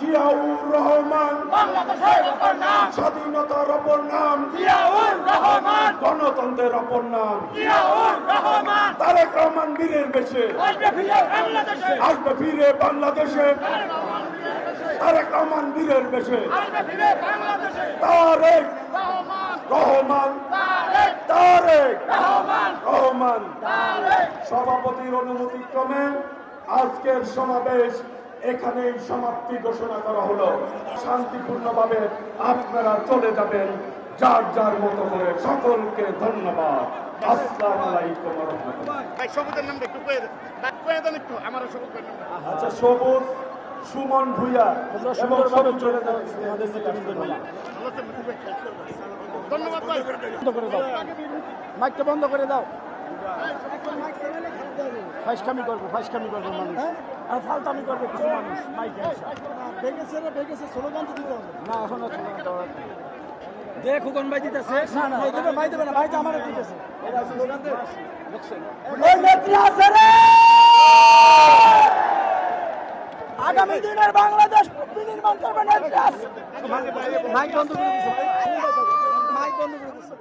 জিয়াউর রহমান। বাংলাদেশের অপর নাম। স্বাধীনতার অপর নাম। জিয়াউর রহমান। গণতন্ত্রের অপর নাম। জিয়াউর রহমান। তারেক রহমান বীরের বেশে। আসবে ফিরে বাংলাদেশে। আসবে ফিরে বাংলাদেশে। তারেক রহমান বীরের বেশে। আসবে ফিরে বাংলাদেশে। তারেক রহমান। তারেক। রহমান। রহমান। তারেক। সভাপতির অনুমতিক্রমে আজকের সমাবেশ এখানেই সমাপ্তি ঘোষণা করা হলো। শান্তিপূর্ণভাবে আপনারা চলে যাবেন। যার যার মতো করে সকলকে ধন্যবাদ। আসসালামু আলাইকুম ওয়া রাহমাতুল্লাহ। ভাই সবুজের নামটা একটু কয়ে দেন। একটু আমার সবুজ আচ্ছা সবুজ সুমন ভুইয়া এবং সবুজ চলে ভাই? ধন্যবাদ ভাই। বন্ধ করে দাও। মাইকটা বন্ধ করে দাও। ফাইসকামি করব ফাইসকামি করব মানুষ। আর ফালতামি করবে কিছু মানুষ মাইকে এসে। ভেঙেছে রে ভেঙেছে স্লোগান তো দিতে হবে। না এখন আর চলে দেওয়া দে খুকন ভাই দিতেছে না না দেবে ভাই দেবে না ভাই তো আমার দিতেছে। ওই নেত্রী আছে রে! আগামী দিনের বাংলাদেশ বিনির্মাণ করবে নেত্রী আছে। মাইক বন্ধ করে দিছে মাইক বন্ধ করে দিছে।